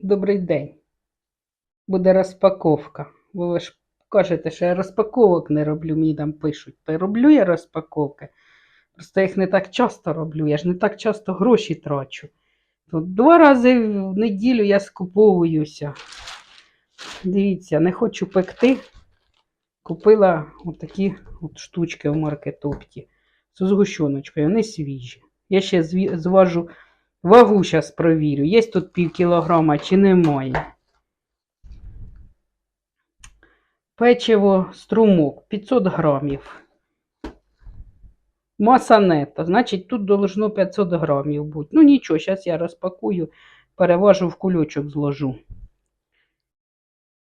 Добрий день. Буде розпаковка. Бо ви ж кажете, що я розпаковок не роблю, мені там пишуть. Та роблю я розпаковки. Просто їх не так часто роблю, я ж не так часто гроші трачу. Тут два рази в неділю я скуповуюся. Дивіться, не хочу пекти. Купила отакі от штучки в маркетопті з згущеночкою, вони свіжі. Я ще зважу вагу, зараз провірю, є тут пів кілограма чи немає. Печиво струмок 500 грамів. Маса нета, значить тут должно 500 грамів бути. Ну нічого, зараз я розпакую, переважу в кульочок зложу.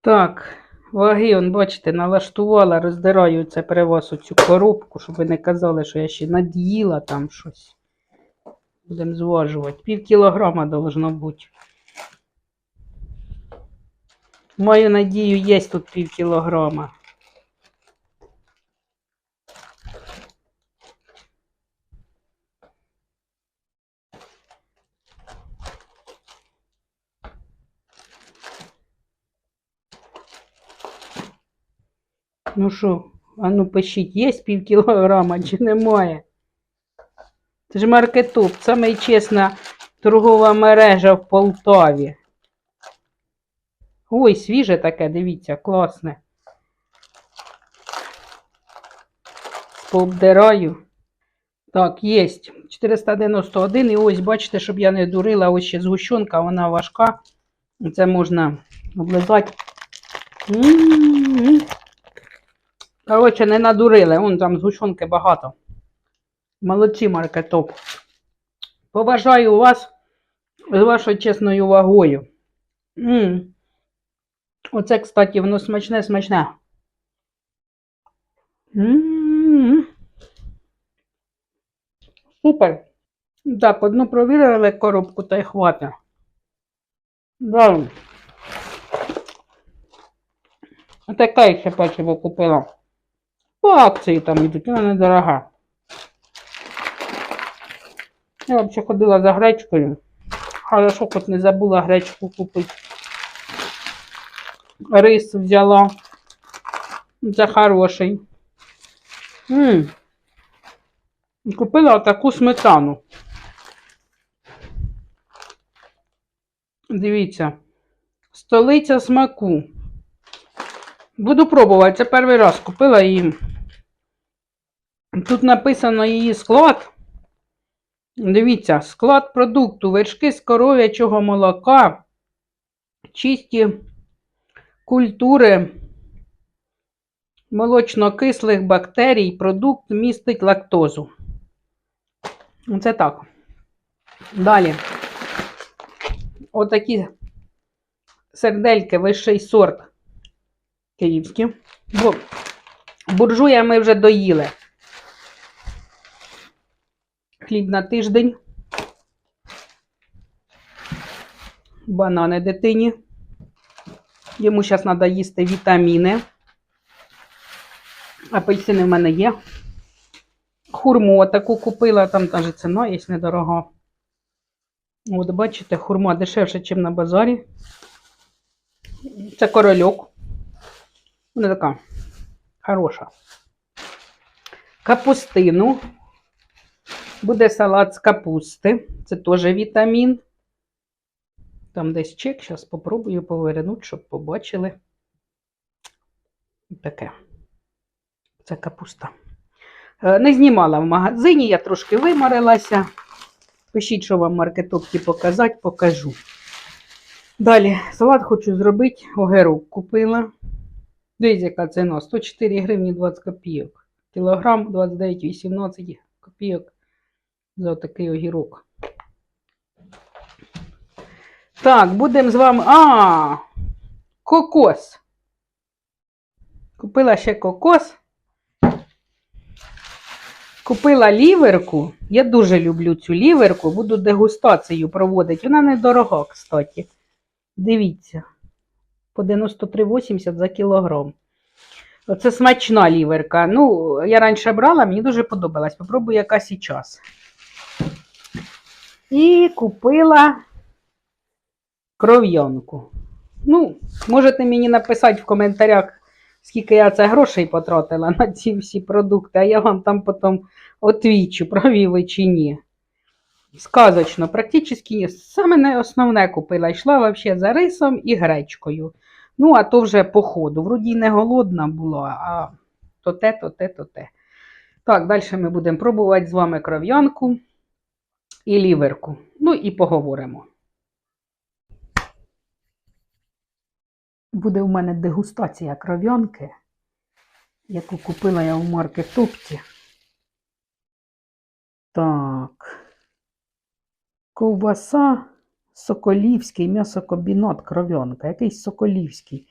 Так, ваги, он, бачите, налаштувала, роздираю це при вас оцю коробку, щоб ви не казали, що я ще над'їла там щось. Будемо зважувати. Пів кілограма должно бути. Маю надію, є тут пів кілограма. Ну що, а ну пишіть, є пів кілограма чи немає? Це ж маркетоп, саме чесна торгова мережа в Полтаві. Ой, свіже таке, дивіться, класне. Пообдираю. Так, є. 491. І ось, бачите, щоб я не дурила, ось ще згущенка, вона важка. Це можна облизати. Коротше, не надурили. Вон там згущенки багато. Молодці, маркетоп. Поважаю вас з вашою чесною вагою. М. Оце, кстати, воно смачне, смачне. М. Супер. Так, одну провірили коробку та й хватить. Далі. Таке ще печиво купила. По акції там йдуть, вона недорога. Я взагалі ходила за гречкою. Хорошо, хоч не забула гречку купити. Рис взяла. Це хороший. М. І Купила таку сметану. Дивіться. Столиця смаку. Буду пробувати. Це перший раз купила її. Тут написано її склад. Дивіться, склад продукту, вершки з коров'ячого молока, чисті культури молочно-кислих бактерій, продукт містить лактозу. Це так. Далі. Отакі сердельки, вищий сорт київські. Бо буржуя ми вже доїли. Хліб на тиждень. Банани дитині. Йому зараз треба їсти вітаміни. Апельсини в мене є. Хурму таку купила, там теж ціна є недорога. От, бачите, хурма дешевше, ніж на базарі. Це корольок. Вона така хороша. Капустину. Буде салат з капусти. Це теж вітамін. Там десь чек. Зараз спробую повернути, щоб побачили. Таке. Це капуста. Е, Не знімала в магазині, я трошки вимарилася. Пишіть, що вам маркетопки показати, покажу. Далі салат хочу зробити. Огірок купила. Дивіться, яка ціна. 104 гривні 20 копійок. Кілограм 29,18 копійок за такий огірок. Так, будемо з вами. А! Кокос. Купила ще кокос. Купила ліверку. Я дуже люблю цю ліверку. Буду дегустацію проводити. Вона недорога, кстати. Дивіться. По 93,80 за кілограм. Оце смачна ліверка. Ну, я раніше брала, мені дуже подобалась. Попробую, яка зараз. І купила кров'янку. Ну, можете мені написати в коментарях, скільки я це грошей потратила на ці всі продукти, а я вам там потім отвічу, праві ви чи ні. Сказочно, практично саме не основне купила. Йшла взагалі за рисом і гречкою. Ну, а то вже по ходу. Вроді не голодна була, а то те, то те, то те. Так, далі ми будемо пробувати з вами кров'янку і ліверку. Ну і поговоримо. Буде у мене дегустація кров'янки, яку купила я у маркетопті. Так. Ковбаса Соколівський, м'ясокомбінат кров'янка. Якийсь Соколівський.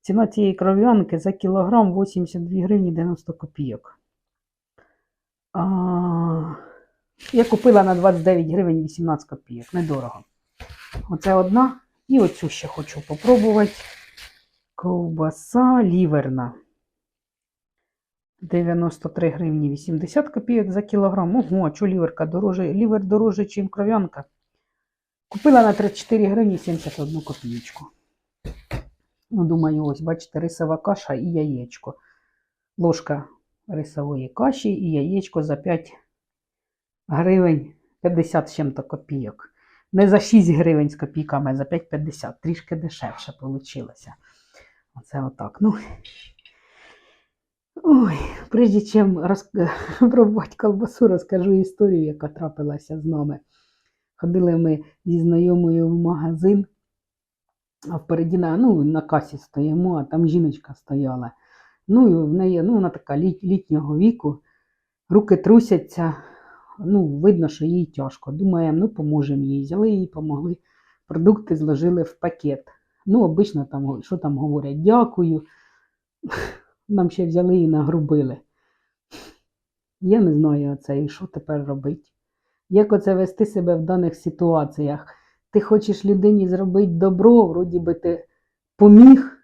Ціна цієї кров'янки за кілограм 82 гривні 90 копійок. А, я купила на 29 гривень 18 копійок. Недорого. Оце одна. І оцю ще хочу попробувати. Ковбаса ліверна. 93 гривні 80 копійок за кілограм. Ого, а чого ліверка дороже? Лівер дороже, ніж кров'янка. Купила на 34 гривні 71 копійку. Ну, думаю, ось, бачите, рисова каша і яєчко. Ложка рисової каші і яєчко за 5 гривень 50 з чим-то копійок. Не за 6 гривень з копійками, а за 5,50. Трішки дешевше вийшло. Оце отак. Ну, Ой, прежде чим роз... пробувати колбасу, розкажу історію, яка трапилася з нами. Ходили ми зі знайомою в магазин, а впереді на, ну, на касі стоїмо, а там жіночка стояла. Ну, і в неї, ну, вона така літ, літнього віку, руки трусяться, ну, видно, що їй тяжко. Думаємо, ну, поможемо їй. Взяли їй, помогли, продукти зложили в пакет. Ну, обично там, що там говорять, дякую. Нам ще взяли і нагрубили. Я не знаю оце, і що тепер робити. Як оце вести себе в даних ситуаціях? Ти хочеш людині зробити добро, вроді би ти поміг,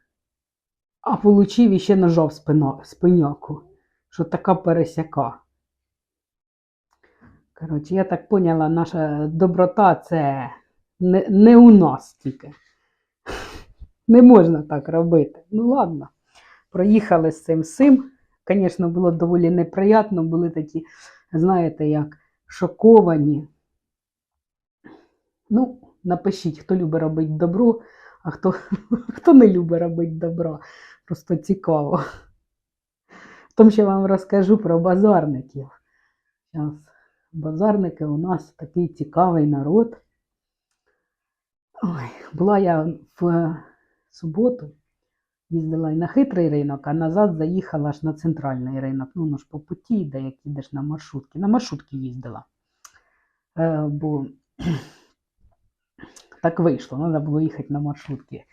а получив іще ножов спиняку, що така пересяка. Коротше, я так поняла, наша доброта це не, не у нас тільки. Не можна так робити. Ну ладно. Проїхали з цим сим. Звісно, було доволі неприємно, були такі, знаєте, як шоковані. Ну, напишіть, хто любить робити добро, а хто, хто не любить робити добро. Просто цікаво. Потім ще вам розкажу про базарників. Зараз, базарники у нас такий цікавий народ. Ой, була я в суботу. Їздила і на хитрий ринок, а назад заїхала аж на центральний ринок. Ну, ну ж по путі, де як їдеш на маршрутки. На маршрутки їздила. Е, бо так вийшло, треба було їхати на маршрутки.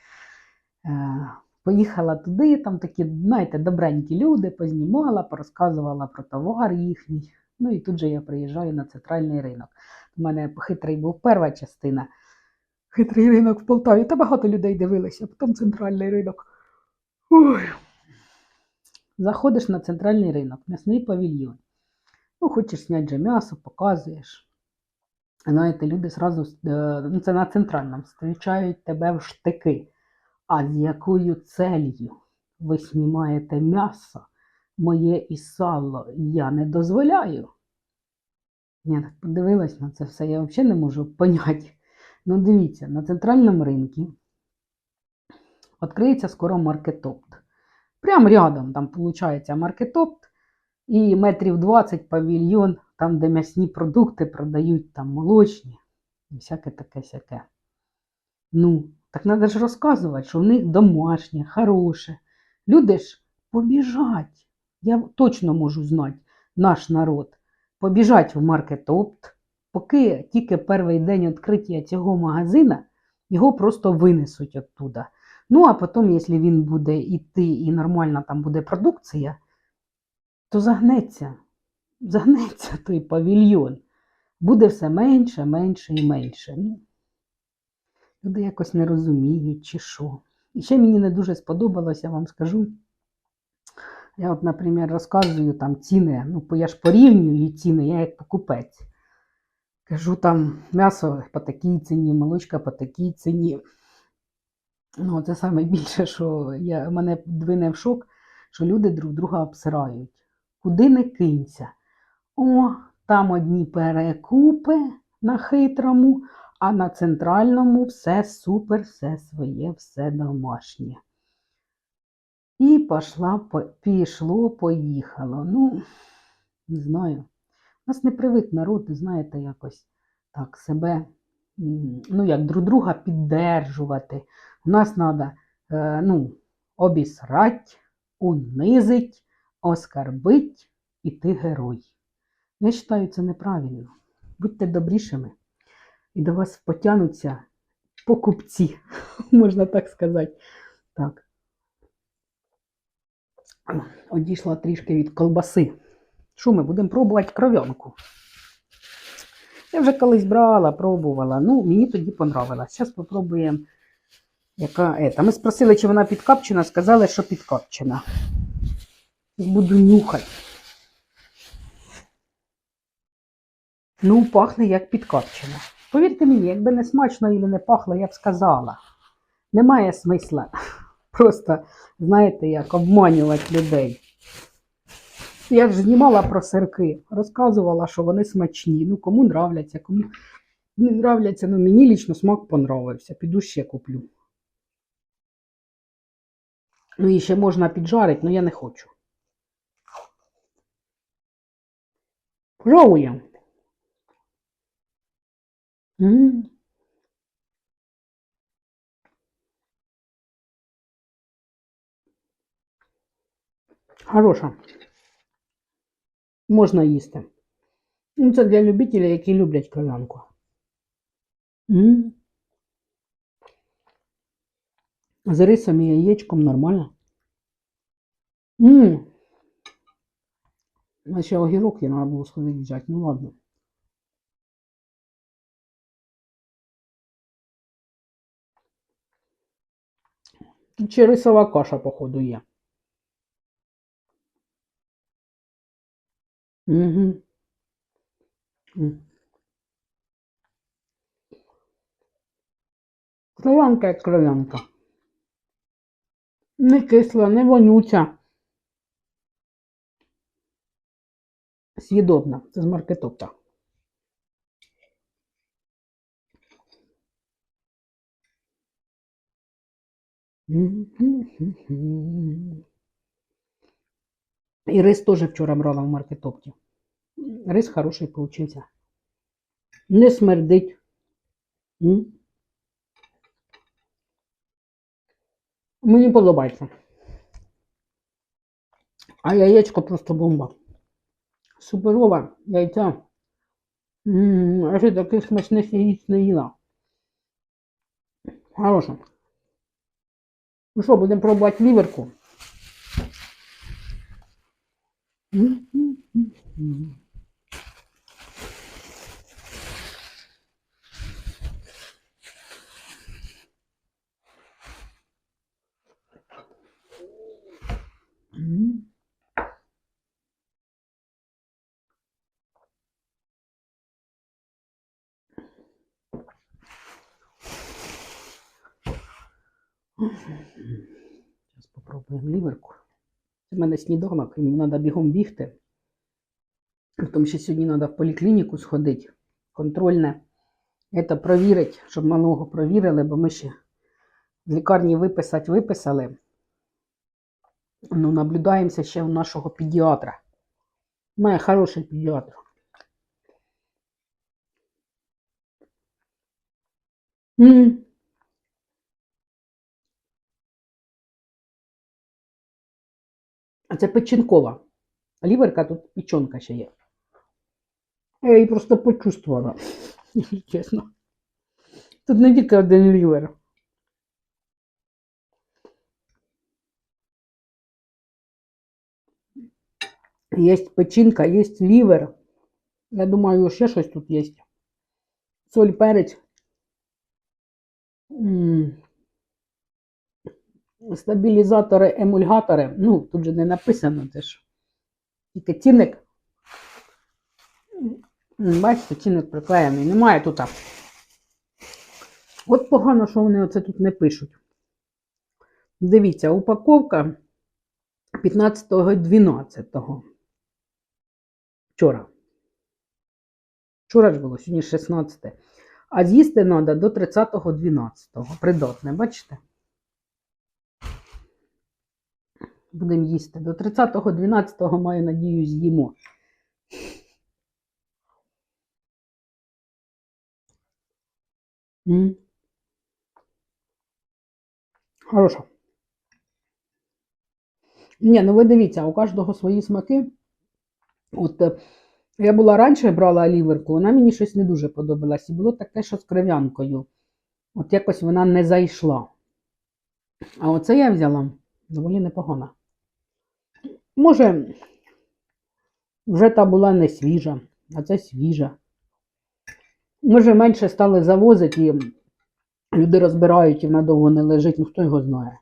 Е, поїхала туди, там такі, знаєте, добренькі люди, познімала, порозказувала про товар їхній. Ну і тут же я приїжджаю на центральний ринок. У мене хитрий був перша частина. Хитрий ринок в Полтаві, та багато людей дивилися, потім центральний ринок. Ой. Заходиш на центральний ринок, м'ясний павільйон. Ну, хочеш зняти же м'ясо, показуєш. Знаєте, люди зразу, е, ну це на центральному, зустрічають тебе в штики. А з якою целью ви знімаєте м'ясо, моє і сало, я не дозволяю. Я так подивилась на це все, я взагалі не можу поняти. Ну, дивіться, на центральному ринку відкриється скоро маркетопт. Прямо рядом там виходить маркетопт і метрів 20 павільйон, там, де м'ясні продукти продають, там молочні і всяке таке сяке. Ну, так треба ж розказувати, що в них домашнє, хороше. Люди ж побіжать. Я точно можу знати наш народ. Побіжать в маркетопт, поки тільки перший день відкриття цього магазина, його просто винесуть оттуда. Ну, а потім, якщо він буде йти і нормальна там буде продукція, то загнеться, загнеться той павільйон. Буде все менше, менше і менше. Ну, Люди якось не розуміють, чи що. І ще мені не дуже сподобалося, я вам скажу. Я, от, наприклад, розказую там ціни, ну, я ж порівнюю ціни, я як покупець. Кажу, там м'ясо по такій ціні, молочка по такій ціні. Ну, це саме більше, що я, мене двине в шок, що люди друг друга обсирають. Куди не кинься. О, там одні перекупи на хитрому, а на центральному все супер, все своє, все домашнє. І пошла, пішло, поїхало. Ну, не знаю. У нас не привик народ, знаєте, якось так себе, ну як друг друга піддержувати. У нас треба ну, обісрать, унизить, оскарбить, і ти герой. Я вважаю, це неправильно. Будьте добрішими, і до вас потягнуться покупці, можна так сказати. Так. Одійшла трішки від колбаси. Що ми будемо пробувати кров'янку? Я вже колись брала, пробувала. Ну, мені тоді понравилось. Зараз спробуємо, яка ета. Ми спросили, чи вона підкопчена, сказали, що підкопчена. Буду нюхати. Ну, пахне як підкопчена. Повірте мені, якби не смачно і не пахло, я б сказала. Немає смисла просто, знаєте, як обманювати людей. Я ж знімала про сирки, розказувала, що вони смачні. Ну, кому нравляться, кому не нравляться. Ну, мені лічно смак понравився. Піду ще куплю. Ну, і ще можна піджарити, але я не хочу. Пробуємо. Хороша. Можна їсти. Ну, це для любителів, які люблять кров'янку. З рисом і яєчком нормально. М. А ще огірок я треба було сходити взяти. Ну ладно. Тут рисова каша, походу, є. Угу. Кров'янка як кров'янка. Не кисла, не вонюча. З'їдобна. Це з маркетопта. І рис теж вчора брала в маркетопті. Рис хороший получився. Не смердить. М? Мені подобається. А яєчко просто бомба. Суперова яйця. Ще таких смачних яєць не їла. Хороша. Ну що, будемо пробувати ліверку? М-м-м-м. М. Зараз попробуємо ліверку. Це в мене сніданок, і мені треба бігом бігти. Тому що сьогодні треба в поліклініку сходити, контрольне. Це провірити, щоб малого провірили, бо ми ще з лікарні виписати виписали. Ну, наблюдаємося ще у нашого педіатра. Має хороший педіатр. М. це печінкова. Ліверка тут печінка ще є. Я її просто почувствувала, чесно. Тут не тільки один лівер. Є печінка, є лівер. Я думаю, ще щось тут є. Соль, перець. Стабілізатори, емульгатори. Ну, тут же не написано, це ж тільки цінник. Бачите, цінник приклеєний. Немає тут. От погано, що вони оце тут не пишуть. Дивіться, упаковка 15.12. Вчора. Вчора ж було, сьогодні 16. А з'їсти треба до 30.12. Придатне, бачите? Будемо їсти. До 30.12 маю надію, з'їмо. М. Хороша. Ні, ну ви дивіться, у кожного свої смаки. От е, я була раніше брала оліверку, вона мені щось не дуже подобалась. І було таке, що з крив'янкою. От якось вона не зайшла. А оце я взяла доволі непогана. Може, вже та була не свіжа, а це свіжа. Може, менше стали завозити і люди розбирають і вона довго не лежить, ну хто його знає.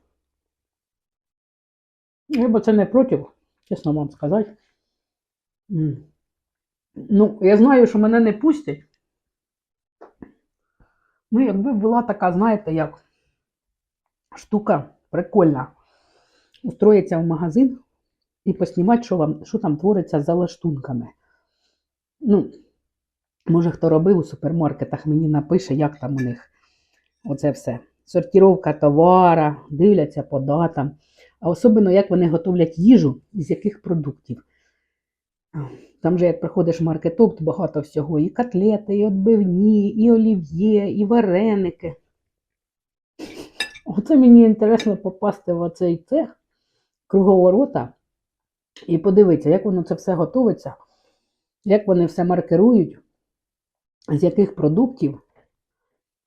Я бо це не проти, чесно вам сказати. Ну, я знаю, що мене не пустять. Ну, якби була така, знаєте, як штука прикольна. Устроїться в магазин і поснімати, що, вам, що там твориться за лаштунками. Ну, може, хто робив у супермаркетах, мені напише, як там у них оце все. Сортіровка товара, дивляться по датам. А особливо, як вони готовлять їжу і з яких продуктів. Там же, як приходиш в маркетоп, то багато всього. І котлети, і отбивні, і олів'є, і вареники. Оце мені інтересно попасти в оцей цех круговорота і подивитися, як воно це все готується, як вони все маркирують, з яких продуктів.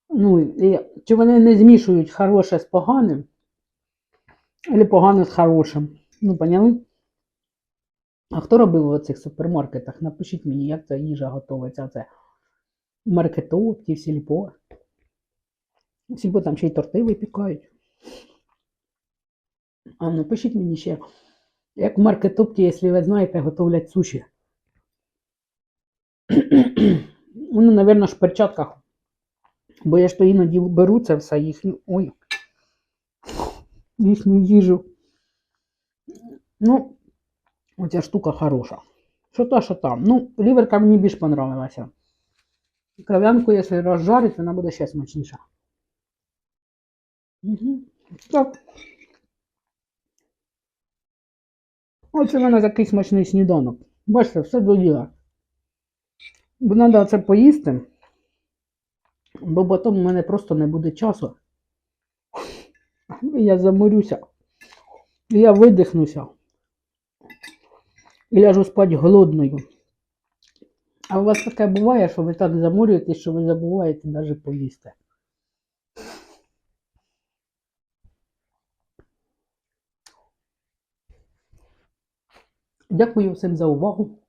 Ну, і чи вони не змішують хороше з поганим, або погане з хорошим. Ну, поняли? А хто робив у цих супермаркетах? Напишіть мені, як ця їжа готується. Це маркетопті, сільпо. Сільпо там ще й торти випікають. А напишіть мені ще, як в маркетопті, якщо ви знаєте, готовлять суші. Ну, напевно, ж в перчатках. Бо я ж то іноді беру це все їхню. Ой. Їхню їжу. Ну, оця штука хороша. Що та, що там. Ну, ліверка мені більш понравилася. Кров'янку, якщо розжарить, вона буде ще смачніша. Угу. Так. Оце в мене такий смачний сніданок. Бачите, все доїла. Бо треба це поїсти, бо потім у мене просто не буде часу. Я заморюся. Я видихнуся. І ляжу спати голодною. А у вас таке буває, що ви так заморюєтесь, що ви забуваєте навіть поїсти. Дякую всім за увагу.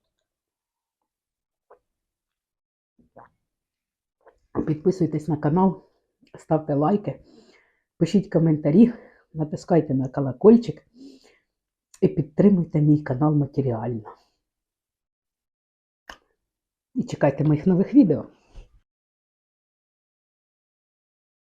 Підписуйтесь на канал, ставте лайки, пишіть коментарі, натискайте на колокольчик і підтримуйте мій канал матеріально. І чекайте моїх нових відео.